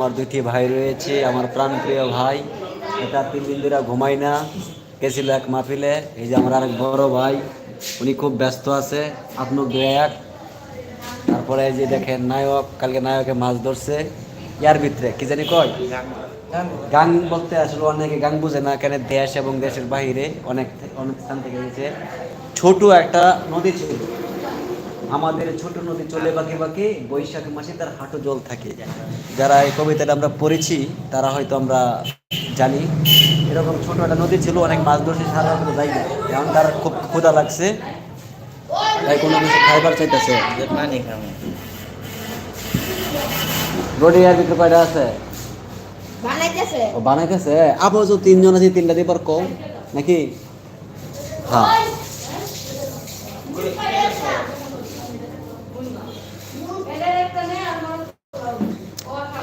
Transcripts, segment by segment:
আমার দুটি ভাই রয়েছে, আমার প্রাণপ্রিয় ভাই। এটা তিন দিন ধরে ঘুমাই না, গেছিল এক মাহফিলে। এই যে আমার আরেক বড় ভাই, উনি খুব ব্যস্ত আছে, আপনার দু এক। তারপরে এই যে দেখেন নায়ক, কালকে নায়কে মাছ ধরছে। ইয়ার ভিতরে, কি জানি কয়? গাং বলতে আসলে অনেকে গাং বুঝে না, কেন দেশ এবং দেশের বাইরে অনেক অনেক স্থান থেকে গেছে ছোট একটা নদী ছিল। আমাদের ছোট নদী চলে বাকি বাকি বৈশাখ মাসে তার হাঁটু জল থাকে। যারা এই কবিতাটা আমরা পড়েছি তারা হয়তো আমরা জানি। এরকম ছোট একটা নদী ছিল অনেক মাছ ধরছে সারা যাই না এখন তার খুব ক্ষুধা লাগছে। তাই কোনো কিছু খাইবার চাইতেছে। যে পানি খাব। রোডি আর ভিতরে কয়টা আছে? বানাইতেছে। ও বানাইতেছে? আপাতত তিনজন আছে তিনটা দিবার কম নাকি? হ্যাঁ।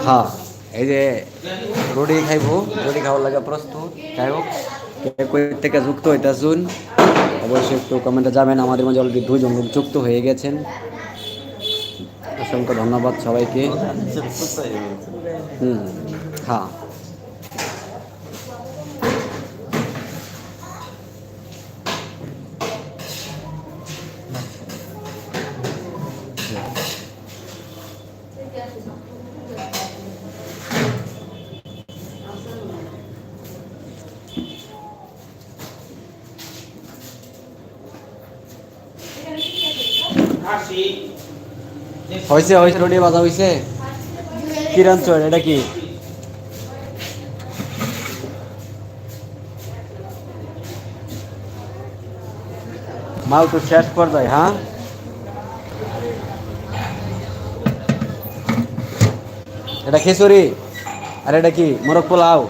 হ্যাঁ এই যে রুটি খাইব, রুটি খাওয়ার লাগে প্রস্তুত। যাই হোক কই থেকে যুক্ত হইতেছুন, অবশ্যই একটু কমেন্টে যাবেন। আমাদের মাঝে অলরেডি দুজন লোক যুক্ত হয়ে গেছেন। অসংখ্য ধন্যবাদ সবাইকে। হুম হ্যাঁ। হয়েছে হয়েছে রুটি বাজা হয়েছে কি রাঁধছো এটা কি? মাল তো শেষ যায় হ্যাঁ? এটা খিচুড়ি, আর এটা কি? মোরগ পোলাও।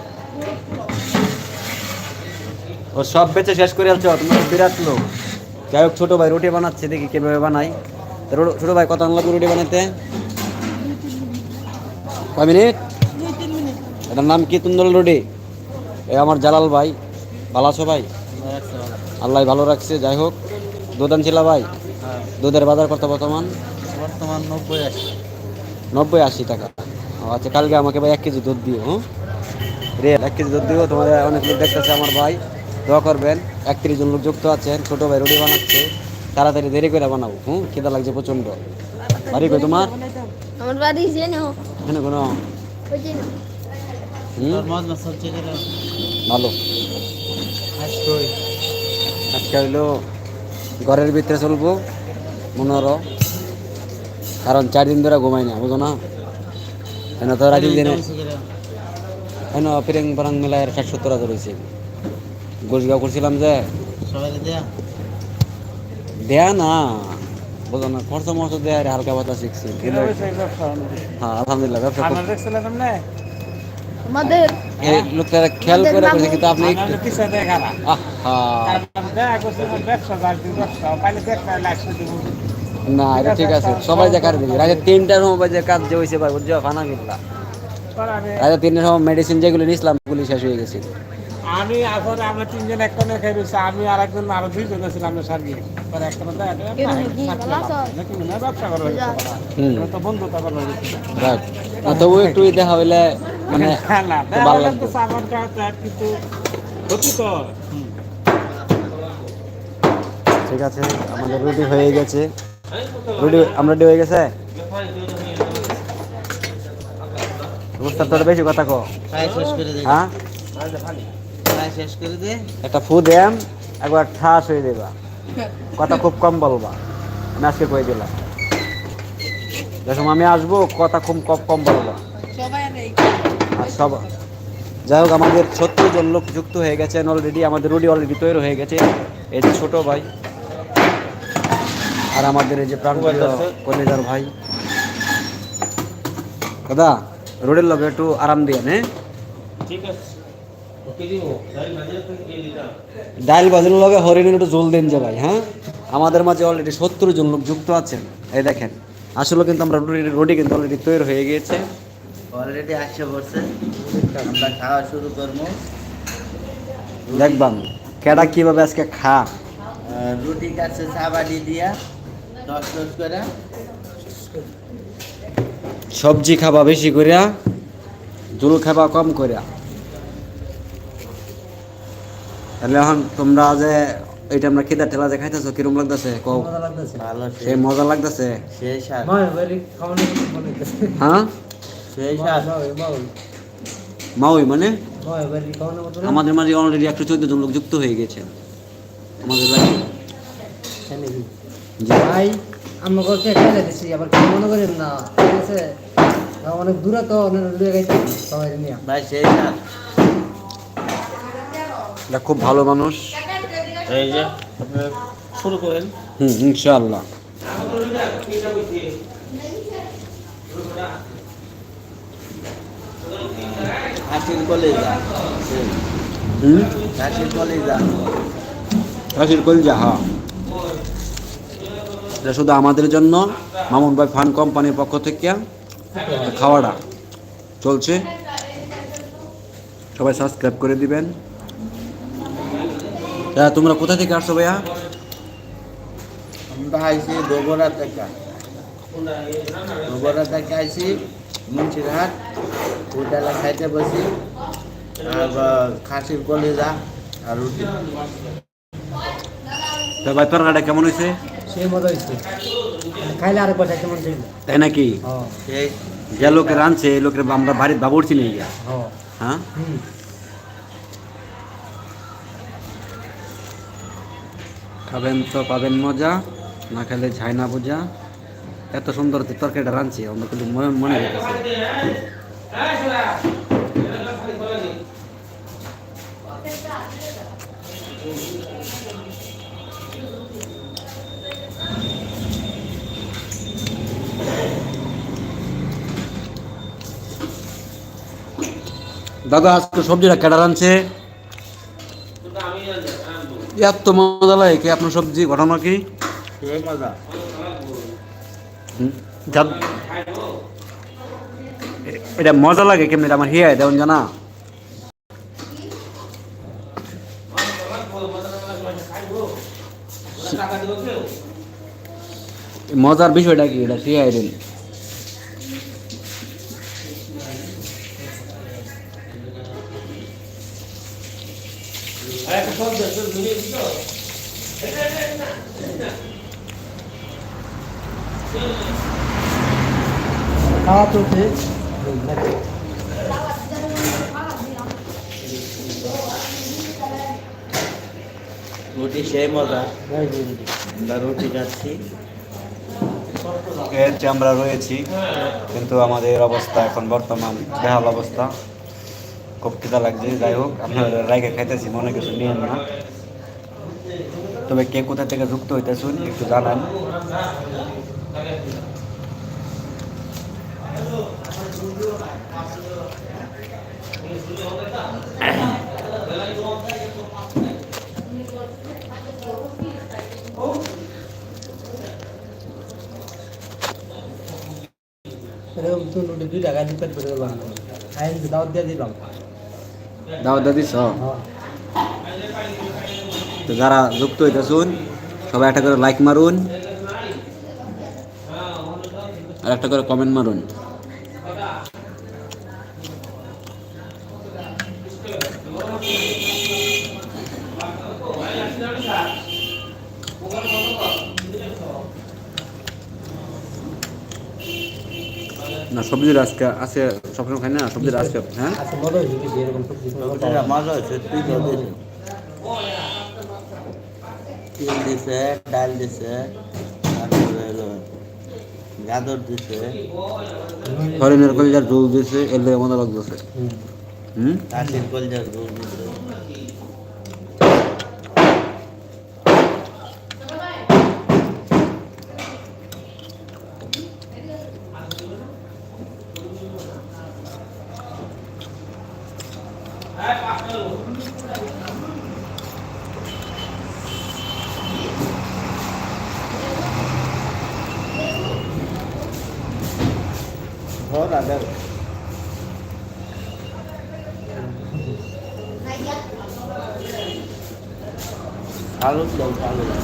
ও সব বেচে শেষ করে আলছো তুমি তো বিরাট লোক। যাই হোক ছোটো ভাই রুটি বানাচ্ছে দেখি কীভাবে বানাই ছোটো ভাই কত লাগবে রুটি বানাইতে? কয় মিনিট? এটার নাম কি তুন্দল রুটি? এ আমার জালাল ভাই ভালো আছো ভাই? আল্লাহ ভালো রাখছে যাই হোক। দুধান ছিল ভাই? দুধের বাজার কত বর্তমান? বর্তমান নব্বই আশি। নব্বই আশি টাকা। ও আচ্ছা কালকে আমাকে ভাই এক কেজি দুধ দিও হ্যাঁ? রে এক কেজি দুধ দিও তোমার অনেক লোক দেখতেছে আমার ভাই। দোয়া করবেন। একত্রিশ জন লোক যুক্ত আছেন ছোটো ভাই রুটি বানাচ্ছে তাড়াতাড়ি দেরি করে বানাবো। হুম? খিদা লাগছে প্রচণ্ড। বাড়ি কই তোমার? আমার বাড়ি জেনো। এখানে কোনো? ভালো। আজকে হইল ঘরের ভিতরে চলবো মনোর কারণ চার দিন ধরে ঘুমাই না বুঝো না? এনে তো রাখি দিনে। এনে ফিরেং ফরাং মেলায় ষাট সত্তর হাজার হয়েছে গোসগাঁও করছিলাম যে। দেয়া? না। বুঝো না খরচ মরচ দেয়া হালকা পাতলা শিখছি। কিন্তু হ্যাঁ আলহামদুলিল্লাহ ব্যবসা আমাদের এই খেয়াল করে করছে কিন্তু আপনি না। এটা ঠিক আছে। সবাই দেখার দিবি রাতে তিনটার সময় যে কাজ যে হয়েছে ভাই বুঝছ? ফানা মিল্লা রাতে তিনটার সময় মেডিসিন যেগুলো নিয়েছিলাম গুলি শেষ হয়ে গেছে। আমি আসলে আমরা তিনজন এক কোণে খেয়ে রয়েছি আমি আর একজন আরও দুইজন ছিলাম না সার্গি পরে একটা তো ব্যবসা করা হয়েছে হুম। তো বন্ধুতা করা হয়েছে রাইট তবু একটু দেখা হইলে মানে না তো ভালো লাগবে। তো সামান খাওয়াতে কিন্তু ক্ষতি তো। ঠিক আছে আমাদের রুটি হয়ে গেছে। রুটি আমরা রেডি হয়ে গেছে? বুঝতে তোর বেশি কথা কো শেষ করে দে। হ্যাঁ? খাই শেষ করে দে। একটা ফু দেম একবার ঠাস হয়ে দেবা। কথা খুব কম বলবা। আমি আজকে কয়ে দিলাম। যখন আমি আসব কথা খুব কম কম বলবা। আর সব যাই হোক আমাদের ছত্রিশ জন লোক যুক্ত হয়ে গেছেন অলরেডি আমাদের রুডি অলরেডি তৈরি হয়ে গেছে। এই যে ছোট ভাই। আর আমাদের এই যে প্রাণ কলেজার ভাই। দাদা রোডের লোক একটু আরাম দিয়ে নে ঠিক আছে। ডাইল বাজানোর লগে হরিণের একটু জল দেন যে ভাই হ্যাঁ? আমাদের মাঝে অলরেডি সত্তর জন লোক যুক্ত আছেন। এই দেখেন আসলে কিন্তু আমরা রুটি রুটি কিন্তু অলরেডি তৈরি হয়ে গিয়েছে। অলরেডি আসছে পার্সেন্ট আমরা খাওয়া শুরু করব। দেখবাম কেডা কীভাবে আজকে খা? রুটি কাছে সাবাডি দিয়া টস টস করে। সবজি খাবা বেশি করিয়া জুল খাবা কম করে তাহলে এখন তোমরা যে এইটা আমরা খিদা ঠেলা যে খাইতেছো কিরম লাগতেছে? কও। ভালো সেই মজা লাগতেছে? হ্যাঁ? মাউই মানে? আমাদের মাঝে অলরেডি একশো চোদ্দ জন লোক যুক্ত হয়ে গেছে। আমাদের লাগে। ভাই দিছি আবার কি মনে করেন না। ঠিক আছে? অনেক দূরে তো অনেক দূরে সবাই নিয়ে। ভাই সেই স্বাদ। এটা খুব ভালো মানুষ। এই যে শুরু করেন। হুম ইনশাআল্লাহ। হাসির কলেজা। হুম? হাসির কলেজা। রাশির কলজা হ্যাঁ। এটা শুধু আমাদের জন্য মামুন ভাই ফান কোম্পানির পক্ষ থেকে। খাওয়াটা চলছে। সবাই সাবস্ক্রাইব করে দিবেন। তা তোমরা কোথা থেকে আসছো ভাইয়া? আমরা আইছি বগুড়া থেকে। বগুড়া থেকে আইছি মুন্সিরহাট হোটেলে খাইতে বসি আর খাসির কলেজা আর রুটি। তা ভাই তরকারিটা কেমন হয়েছে? সেই মজা হয়েছে। খাইলে আরেকবার খাইতে মন চাইবে তাই নাকি? হ্যাঁ। যে লোকে রাঁধছে এই লোকের আমরা বাড়ির বাবুরছি নিয়ে গিয়া। হ্যাঁ হ্যাঁ হুম খাবেন তো পাবেন মজা, না খেলে ঝাই না বোঝা। এত সুন্দর তরকারিটা রাঁধছি আমরা কিন্তু মনে মনে দাদা, আজকে সবজিটা কেটে রাঁধছে? এত মজা লাগে কি? আপনার সবজি ঘটনা কি? এটা মজা লাগে কেমনি? আমার হিয়ায় দেওয়ান জানা। মজার বিষয়টা কি? এটা হিয়ায় দেন। খাওয়া চলছে রুটি সেই মজা। আমরা রুটি খাচ্ছি। আমরা রয়েছি কিন্তু আমাদের অবস্থা এখন বর্তমান বেহাল অবস্থা। খুব খিদা লাগছে যাই হোক আপনারা রাইকে খাইতেছি মনে কিছু নিয়ে না। তবে কে কোথা থেকে যুক্ত হইতেছুন একটু জানান। দুই টাকা পেটে গেলাম আইন দাওয়াত দিয়ে দিলাম। দাওয়াত দিস হ্যাঁ। তো যারা যুক্ত হইতেছুন সবাই একটা করে লাইক মারুন। আর একটা করে কমেন্ট মারুন। না সবজির আজকে আছে সবসময় খাই না সবজির আজকে হ্যাঁ আচ্ছা মজা হয়েছে বেশি এরকম সবজি কোনো মজা রুটিটা হয় না। মজা হয়েছে তুই তো দিস তিল দিছে ডাল দিছে তারপরে হলো গাজর দিছে। হরিণের কলিজার ঝোল দিছে এর লেগে মজা লাগতেছে। হুম। হুম? কাশির কলজার ঝোল দিছে। ভোর আগে আলু দাও আলু দাও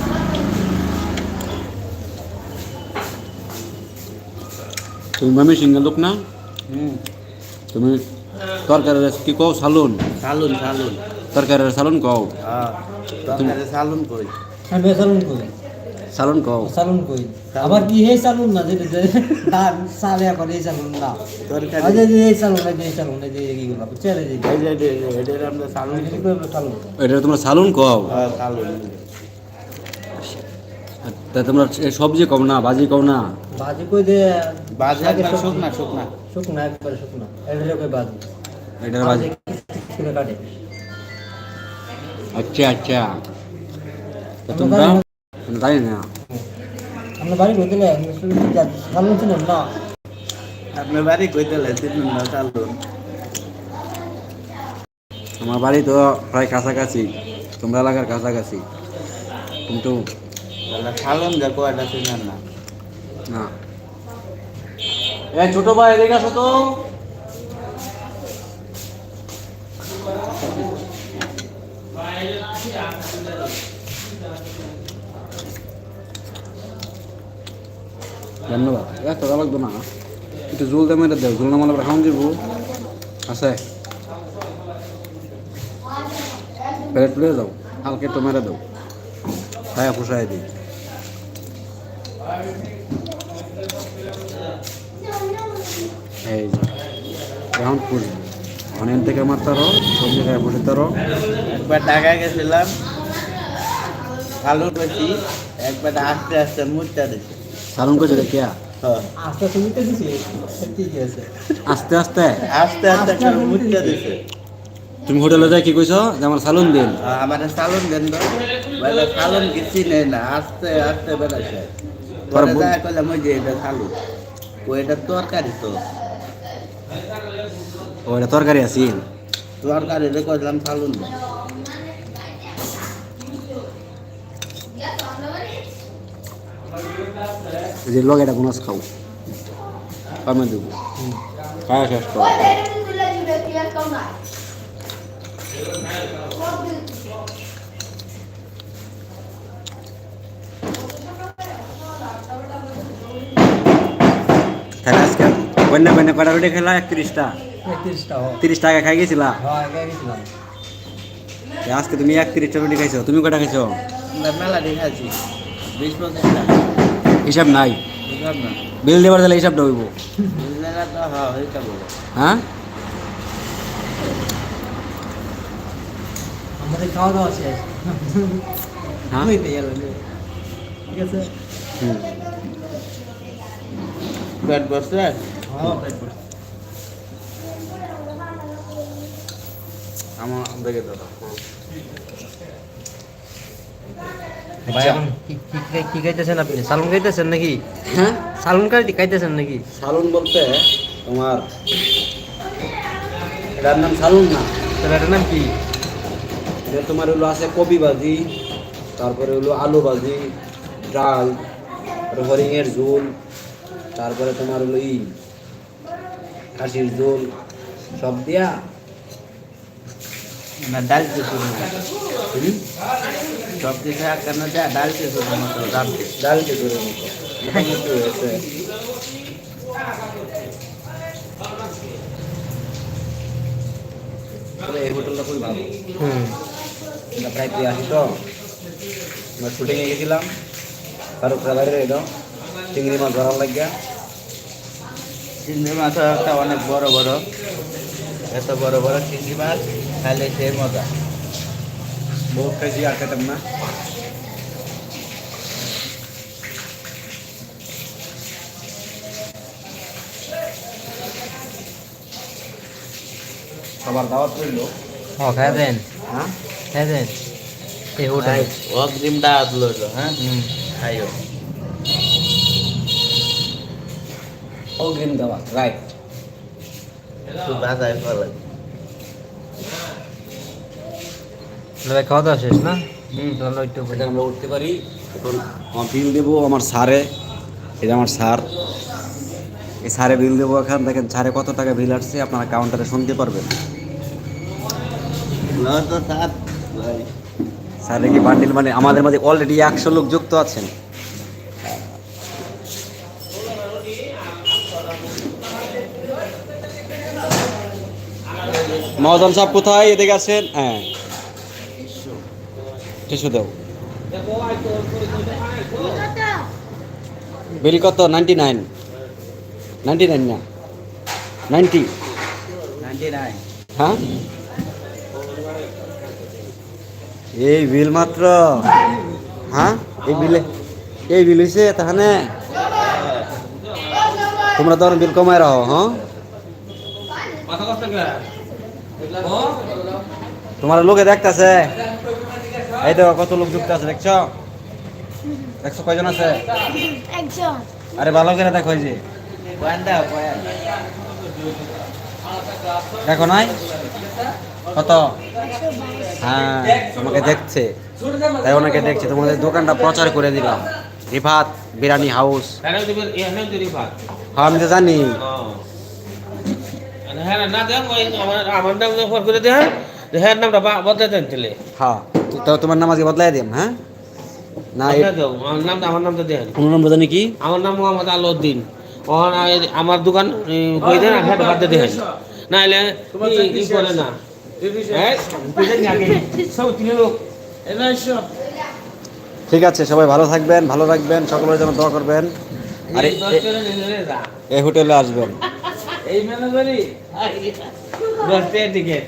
তুমি মামি সিঙ্গেল লোক না হুম তুমি তরকারি কি কও সালুন সালুন সালুন তরকারি সালুন কও হ্যাঁ তরকারি সালুন কই আমি সালুন কই সালুন কও। সালুন কই? আবার কি হে সালুন না যে দান সালে আবার এই সালুন না। তরকারি। আজ যে এই সালুন এই সালুন এই যে এইগুলো বুঝছেন এই যে এই যে- এই যে- এটার আমরা সালুন সালুন? এটা তোমরা সালুন কও? হ্যাঁ সালুন। তা তোমরা সবজি কও না ভাজি কও না? বাজি কই দে বাজার আগে না শুকনা শুকনা। শুকনা একবারে শুকনা। এটা কই বাজি? এটা ভাজি কাটে? আচ্ছা আচ্ছা। তোমরা জানি না? বাড়ি কই সালুন ছিলেন না। আপনার বাড়ি কই দিলে না সালুন আমার বাড়ি তো প্রায় কাছাকাছি তোমরা এলাকার কাছাকাছি। কিন্তু সালুন যা কয়টা চিনেন না? না। এ ছোট ভাই এদিকে আসো তো। ধন্যবাদ। এত লাগতো না। একটু জোল দিয়ে মেরে দেও, জোল না খাওয়ান দিব। আছে। প্লেট প্লেট দাও হালকা একটু মেরে দাও। খায়া ফুসাই দিই। এই যে, এখন অনেক থেকে মারতারো সবজি খায় বসে তারো একবার ঢাকায় গেছিলাম সালুন পেয়েছি একবার আস্তে আস্তে মুচটা দিছি। সালুন করছে রে কেয়া? হ্যাঁ। আজকে তুমি তো দিছি। ঠিকই আছে? আস্তে আস্তে? আস্তে আস্তে মুচটা দিছে। তুমি হোটেলে যাই কি কইছো? যে আমার সালুন দিন। আমার সালুন দেন তো। বলে সালুন কিছু নেই না? আস্তে আস্তে বেড়াচ্ছে পরে যায় কইলাম ওই যে এটা সালুন। ও এটা তরকারি তো? ও এটা তরকারি আছি। তরকারি রে কইলাম সালুন দেন। যে লগে এটা গুনাস খাও। কামে দেবো। খাওয়া শেষ করো। আজকে? বন্যা বন্যা কটা রুটি খেলা একত্রিশটা? তিরিশ টাকা খাই গেছিলা? আজকে তুমি একত্রিশটা রুটি খাইছো। তুমি কটা খাইছো? মেলা দেখাচ্ছি বিশ পঁচিশটা। হিসাব নাই। বিল দেবার তাহলে হিসাবটা হইব বুঝলে না তো হ্যাঁ হ্যাঁ? আমাদের খাওয়া দাওয়া শেষ। হ্যাঁ? ঠিক আছে? হুম। পেট বসছে হ্যাঁ পেট ভর্তি। আমার দেখে দাদা ভাই এখন কি কি খাইতেছেন আপনি? সালুন খাইতেছেন নাকি? হ্যাঁ? সালুন খাই খাইতেছেন নাকি? সালুন বলতে তোমার এটার নাম সালুন না। তাহলে এটার নাম কি? তোমার হলো আছে কপি ভাজি তারপরে হলো আলু ভাজি ডাল হরিঙের ঝোল তারপরে তোমার হলো ই খাসির ঝোল সব দিয়া না ডাল কিছু সব কিছু কেন দেয় ডাল কিছু মতো দাম ডাল খিচুড়ির মতো মোটামুটি হয়েছে। তবে এই হোটেলটা খুবই ভালো। হুম। প্রায় তুই আসি তো। আমরা শুটিংয়ে গেছিলাম। ফারুক বাইরে এলো চিংড়ি মাছ ধরার লাগিয়া। চিংড়ি মাছ একটা অনেক বড় বড়। এত বড় বড় চিংড়ি মাছ। খাইলে সেই মজা। বহুত খাইছি আর খেতাম না। সবার দাওয়াত রইল? ও খাই দেন। হ্যাঁ? খাই দেন। এই হোটেল অগ্রিমটা আসলো হ্যাঁ? হুম। খাইও। অগ্রিম দাওয়াত রাইট খুব বাজায় ফলে ভাই খাওয়া দাওয়া শেষ না? হুম। একটু এটা আমরা উঠতে পারি। এখন আমার বিল দেবো আমার স্যারে। এটা আমার স্যার। এই স্যারে বিল দেবো এখান। দেখেন স্যারে কত টাকা বিল আসছে আপনারা কাউন্টারে শুনতে পারবেন। স্যারে। কি বান্ডিল মানে আমাদের মাঝে অলরেডি একশো লোক যুক্ত আছেন। মহাজন সাহেব কোথায়? এদিকে আসেন। হ্যাঁ। টিসু দাও। বিল কত? Ninety nine. নাইনটি নাইন না? নাইনটি। Ninety nine. হ্যাঁ? এই বিল মাত্র। হ্যাঁ? এই বিলে এই বিল হয়েছে তাহলে তোমরা তখন বিল কমায় রাখো হ্যাঁ? তোমার লোকে দেখতেছে। এই তো কত লোক যুক্ত আছে দেখছ? দেখছ কয়জন আছে? আরে ভালো করে দেখো এই যে। দেখো নাই? কত? হ্যাঁ তোমাকে দেখছে। তাই ওনাকে দেখছে। তোমাদের দোকানটা প্রচার করে দিলাম। রিফাত বিরিয়ানি হাউস। হ্যাঁ আমি তো জানি। হ্যাঁ না দেন ওই আমার আমার নাম করে দেন হ্যাঁ নামটা বদলে দেন তাহলে। হ্যাঁ। তো তোমার নাম আজকে বদলাই দিম হ্যাঁ? না আমার নামটা আমার নামটা দেন। কোনো নম্বর জানি কি? আমার নাম মোহাম্মদ আলাউদ্দিন। ওর আমার দোকান কই দেন আর বাদ দেন। না এলে ই করে না? হ্যাঁ? বুঝেন আগে সব তিন লোক ঠিক আছে সবাই ভালো থাকবেন ভালো রাখবেন সকলের জন্য দোয়া করবেন। আর এই- হোটেলে আসবেন। এই মেলা করি দশ টাকা টিকিট